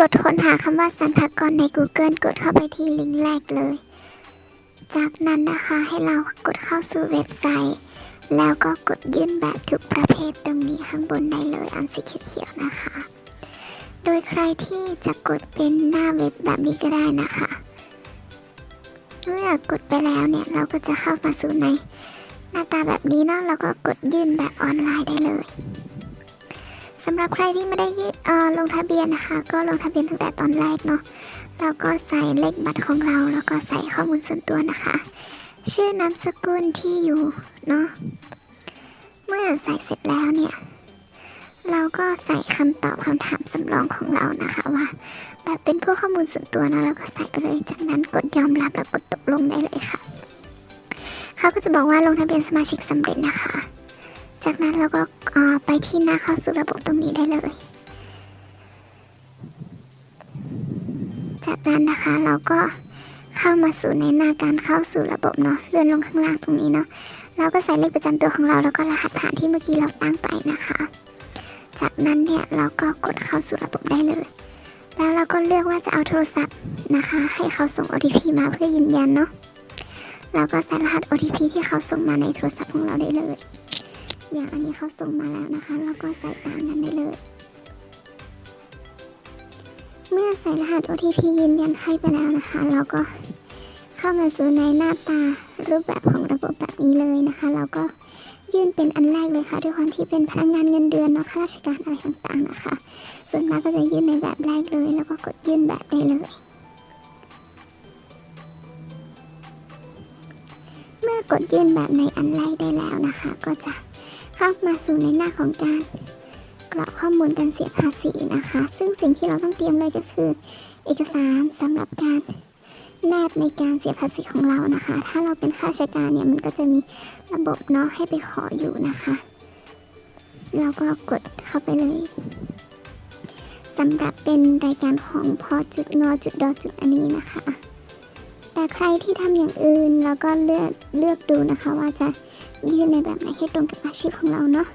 กดค้นหาคำว่าสรรพากรใน Google กดเข้าไปที่ลิงก์แรกเลย จากนั้นนะคะให้เรากดเข้าสู่เว็บไซต์ แล้วก็กดยื่นแบบทุกประเภทตรงนี้ข้างบนได้เลยอันสีเขียวๆนะคะ โดยใครที่จะกดเป็นหน้าเว็บแบบนี้ก็ได้นะคะ เมื่อกดไปแล้วเนี่ยเราก็จะเข้ามาสู่ในหน้าตาแบบนี้เนาะแล้วก็กดยื่นแบบออนไลน์ได้เลย สำหรับใครที่ไม่ได้ลงทะเบียนนะคะ ก็ลงทะเบียนตั้งแต่ตอนแรกเนาะแล้วก็ใส่เลขบัตรของเรา แล้วก็ใส่ข้อมูลส่วนตัวนะคะ ชื่อนามสกุลที่อยู่เนาะเมื่อใส่เสร็จแล้วเนี่ย เราก็ใส่คำตอบคำถามสำรองของเรานะคะว่าแบบเป็นพวกข้อมูลส่วนตัวเนาะเราก็ใส่ไปเลยจากนั้นกดยอมรับแล้วกดตกลงได้เลยค่ะ เขาก็จะบอกว่าลงทะเบียนสมาชิกสำเร็จนะคะ จากนั้นเราก็ไปที่หน้าเข้าสู่ระบบตรงนี้ได้เลย จากนั้นนะคะเราก็เข้ามาสู่ในหน้าการเข้าสู่ระบบเนาะเลื่อนลงข้างล่างตรงนี้เนาะเราก็ใส่เลขประจำตัวของเราแล้วก็รหัสผ่านที่เมื่อกี้เราตั้งไปนะคะ จากนั้นเนี่ยเราก็กดเข้าสู่ระบบได้เลย แล้วเราก็เลือกว่าจะเอาโทรศัพท์นะคะ ให้เขาส่ง OTP มาเพื่อยืนยันเนาะเราก็ใส่รหัส OTP ที่เขาส่งมาในโทรศัพท์ของเราได้เลย อย่างอันนี้เขาส่งมาแล้วนะคะเราก็ใส่ตามนั้นได้เลย เมื่อใส่รหัส OTP ยืนยันให้ไปแล้วนะคะ เราก็เข้ามาสู่ในหน้าตารูปแบบของระบบแบบนี้เลยนะคะเราก็ยื่นเป็นอันแรกเลยค่ะด้วยความที่เป็นพนักงานเงินเดือนเนาะข้าราชการอะไรต่างๆนะคะ ส่วนมากก็จะยื่นในแบบแรกเลย แล้วก็กดยื่นแบบได้เลย เมื่อกดยื่นแบบในอันแรกได้แล้วนะคะ ก็จะ เข้ามาสู่ในหน้าของการกรอกข้อมูลการเสียภาษีนะคะ ซึ่งสิ่งที่เราต้องเตรียมเลยก็คือ เอกสารสำหรับการแนบในการเสียภาษีของเรานะคะ ถ้าเราเป็นข้าราชการเนี่ยมันก็จะมีระบบเนาะให้ไปขออยู่นะคะเราก็กดเข้าไปเลยสำหรับเป็นรายการของพอจุดงอจุดดอจุดอันนี้นะคะ แต่ใครที่ทำอย่างอื่นแล้วก็เลือกเลือกดูนะคะว่าจะ ยื่ในแบบไหนให้ตรงกับอาชีพของเราเนาะ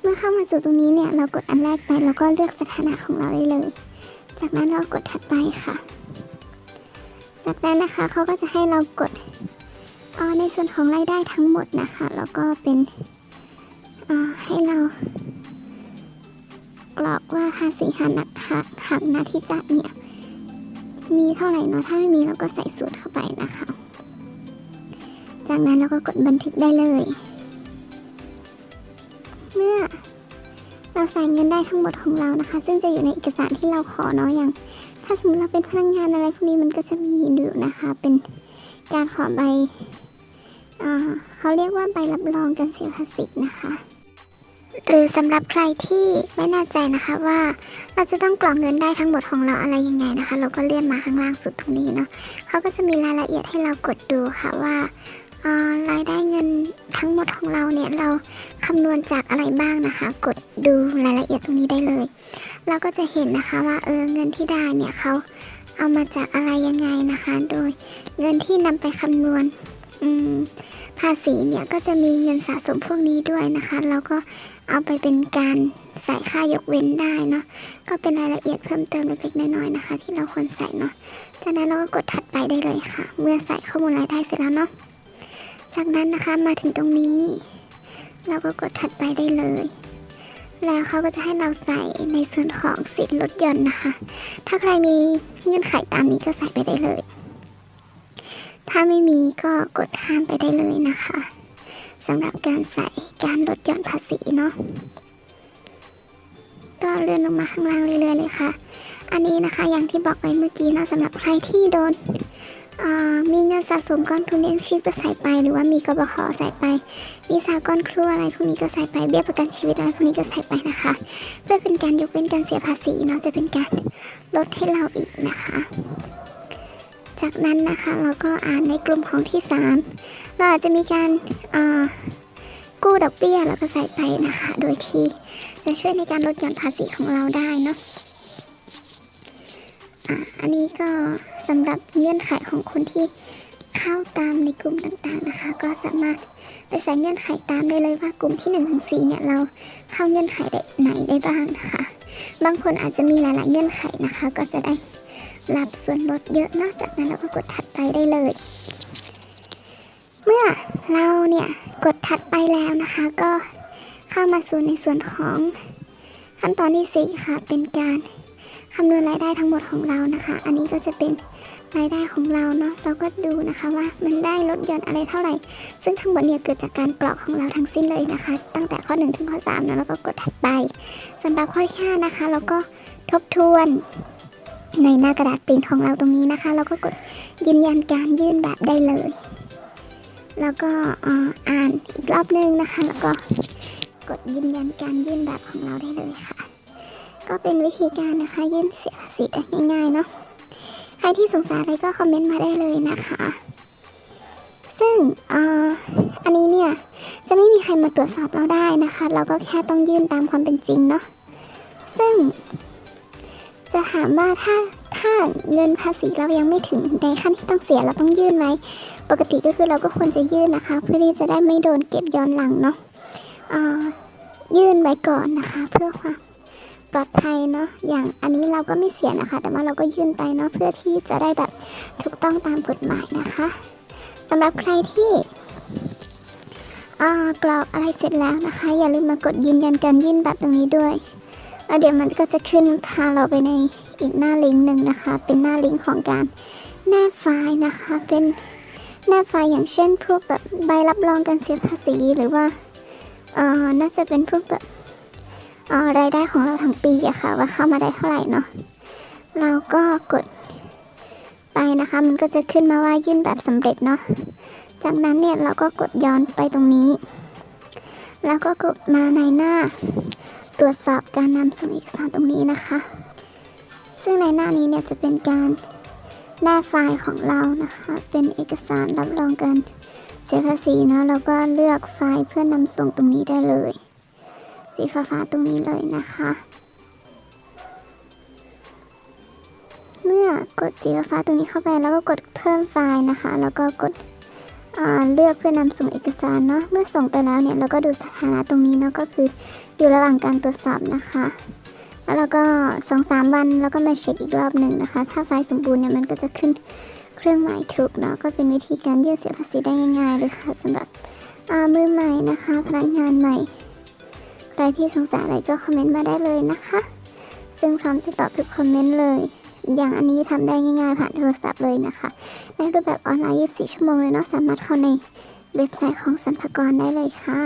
เมื่อเข้ามาสู่ตรงนี้เนี่ยเรากดอันแรกไปแล้วก็เลือกสถานะของเราได้เลย จากนั้นเรากดถัดไปค่ะ จากนั้นนะคะเขาก็จะให้เรากดออในส่วนของรายได้ทั้งหมดนะคะ แล้วก็เป็นออให้เรากรอกว่าภาษีหักนักหักหักหน้าที่จ่ายเนี่ยมีเท่าไหร่เนาะถ้าไม่มีเราก็ใส่สูตรเข้าไปนะคะ จากนั้นเราก็กดบันทึกได้เลย เมื่อเราใส่เงินได้ทั้งหมดของเรานะคะ ซึ่งจะอยู่ในเอกสารที่เราขอเนาะอย่าง ถ้าสมมติเราเป็นพนักงานอะไรพวกนี้มันก็จะมีอยู่นะคะ เป็นการขอใบเขาเรียกว่าใบรับรองการเสียภาษีนะคะหรือสำหรับใครที่ไม่แน่ใจนะคะว่าเราจะต้องกรอกเงินได้ทั้งหมดของเราอะไรยังไงนะคะ เราก็เลื่อนมาข้างล่างสุดตรงนี้เนาะเขาก็จะมีรายละเอียดให้เรากดดูค่ะว่า รายได้เงินทั้งหมดของเราเนี่ยเราคำนวณจากอะไรบ้างนะคะ กดดูรายละเอียดตรงนี้ได้เลย เราก็จะเห็นนะคะว่าเออเงินที่ได้เนี่ยเขาเอามาจากอะไรยังไงนะคะ โดยเงินที่นำไปคำนวณภาษีเนี่ยก็จะมีเงินสะสมพวกนี้ด้วยนะคะแล้วก็เอาไปเป็นการใส่ค่ายกเว้นได้เนาะก็เป็นรายละเอียดเพิ่มเติมเล็กๆน้อยๆนะคะ ที่เราควรใส่เนาะจากนั้นเราก็กดถัดไปได้เลยค่ะ เมื่อใส่ข้อมูลรายได้เสร็จแล้วเนาะ จากนั้นนะคะมาถึงตรงนี้ เราก็กดถัดไปได้เลย แล้วเขาก็จะให้เราใส่ในส่วนของสิทธิ์ลดหย่อนนะคะ ถ้าใครมีเงื่อนไขตามนี้ก็ใส่ไปได้เลย ถ้าไม่มีก็กดข้ามไปได้เลยนะคะสำหรับการใส่การลดหย่อนภาษีเนาะก็เลื่อนลงมาข้างล่างเรื่อยๆเลยค่ะ อันนี้นะคะอย่างที่บอกไปเมื่อกี้นะสำหรับใครที่โดน มีเงินสะสมกองทุนเลี้ยงชีพก็ใส่ไป หรือว่ามีกบขใส่ไป มีสากลครัวอะไรพวกนี้ก็ใส่ไป เบี้ยประกันชีวิตอะไรพวกนี้ก็ใส่ไปนะคะ เพื่อเป็นการยกเว้นการเสียภาษีเนาะจะเป็นการลดให้เราอีกนะคะ จากนั้นนะคะเราก็อ่านในกลุ่มของที่สามเราอาจจะมีการกู้ดอกเบี้ยแล้วก็ใส่ไปนะคะ โดยที่จะช่วยในการลดหย่อนภาษีของเราได้เนาะอะอันนี้ก็ สำหรับเงื่อนไขของคนที่เข้าตามในกลุ่มต่างๆนะคะ ก็สามารถไปใส่เงื่อนไขตามได้เลยว่ากลุ่มที่1นึ่งถึงสเนี่ยเราเข้าเงื่อนไขไหนได้บ้างนะคะ บางคนอาจจะมีหลายๆเงื่อนไขนะคะ ก็จะได้รับส่วนลดเยอะนอกจากนั้นเราก็กดถัดไปได้เลย เมื่อเราเนี่ยกดถัดไปแล้วนะคะ ก็เข้ามาสู่ในส่วนของขั้นตอนที่สี่ค่ะเป็นการ คำนวณรายได้ทั้งหมดของเรานะคะ อันนี้ก็จะเป็นรายได้ของเราเนาะเราก็ดูนะคะว่ามันได้ลดหย่อนอะไรเท่าไหร่ ซึ่งทั้งหมดเนี่ยเกิดจากการกรอกของเราทั้งสิ้นเลยนะคะ ตั้งแต่ข้อ 1 ถึงข้อ3นะแล้วก็กดถัดไปสำหรับข้อที่5นะคะ เราก็ทบทวนในหน้ากระดาษปริ้นของเราตรงนี้นะคะ เราก็กดยืนยันการยื่นแบบได้เลย แล้วก็อ่าอ่านอีกรอบนึงนะคะ แล้วก็กดยืนยันการยื่นแบบของเราได้เลยค่ะ ก็เป็นวิธีการนะคะยื่นเสียภาษีได้ง่ายๆเนาะใครที่สงสัยอะไรก็คอมเมนต์มาได้เลยนะคะ ซึ่งออันนี้เนี่ยจะไม่มีใครมาตรวจสอบเราได้นะคะ เราก็แค่ต้องยื่นตามความเป็นจริงเนาะซึ่ง จะถามว่าถ้าถ้าเงินภาษีเรายังไม่ถึงในขั้นที่ต้องเสียเราต้องยื่นไหมปกติก็คือเราก็ควรจะยื่นนะคะ เพื่อที่จะได้ไม่โดนเก็บย้อนหลังเนาะยื่นไว้ก่อนนะคะ เพื่อความ ปลอดภัยเนาะอย่างอันนี้เราก็ไม่เสียนะคะ แต่ว่าเราก็ยื่นไปเนาะเพื่อที่จะได้แบบถูกต้องตามกฎหมายนะคะสำหรับใครที่กรอกอะไรเสร็จแล้วนะคะ อย่าลืมมากดยืนยันการยื่นแบบตรงนี้ด้วยแล้วเดี๋ยวมันก็จะขึ้นพาเราไปในอีกหน้าลิงก์หนึ่งนะคะ เป็นหน้าลิงก์ของการแนบไฟล์นะคะ เป็นแนบไฟล์อย่างเช่นพวกแบบใบรับรองการเสียภาษีหรือว่าเออน่าจะเป็นพวกแบบ รายได้ของเราทั้งปีอะค่ะ ว่าเข้ามาได้เท่าไหร่เนาะเราก็กดไปนะคะ มันก็จะขึ้นมาว่ายื่นแบบสำเร็จเนาะจากนั้นเนี่ยเราก็กดย้อนไปตรงนี้ แล้วก็กดมาในหน้า ตรวจสอบการนำส่งเอกสารตรงนี้นะคะ ซึ่งในหน้านี้เนี่ยจะเป็นการหน้าไฟล์ของเรานะคะ เป็นเอกสารรับรองการเสียภาษีเนาะแล้วก็เลือกไฟล์เพื่อนำส่งตรงนี้ได้เลย สีฟ้าๆตรงนี้เลยนะคะ เมื่อกดสีฟ้าๆตรงนี้เข้าไปแล้วก็กดเพิ่มไฟล์นะคะ แล้วก็กดเลือกเพื่อนำส่งเอกสารเนาะเมื่อส่งไปแล้วเนี่ยเราก็ดูสถานะตรงนี้เนาะก็คืออยู่ระหว่างการตรวจสอบนะคะ แล้วเราก็สองสามวันแล้วก็มาเช็คอีกรอบหนึ่งนะคะ ถ้าไฟล์สมบูรณ์เนี่ยมันก็จะขึ้นเครื่องหมายถูกเนาะก็เป็นวิธีการยื่นเสียภาษีได้ง่ายๆเลยค่ะสำหรับมือใหม่นะคะ พนักงานใหม่ ที่สงสัยอะไรก็คอมเมนต์มาได้เลยนะคะ ซึ่งพร้อมจะตอบทุกคอมเมนต์เลย อย่างอันนี้ทำได้ง่ายๆผ่านโทรศัพท์เลยนะคะ ในรูปแบบออนไลน์ 24 ชั่วโมงเลยเนาะสามารถเข้าในเว็บไซต์ของสรรพากรได้เลยค่ะ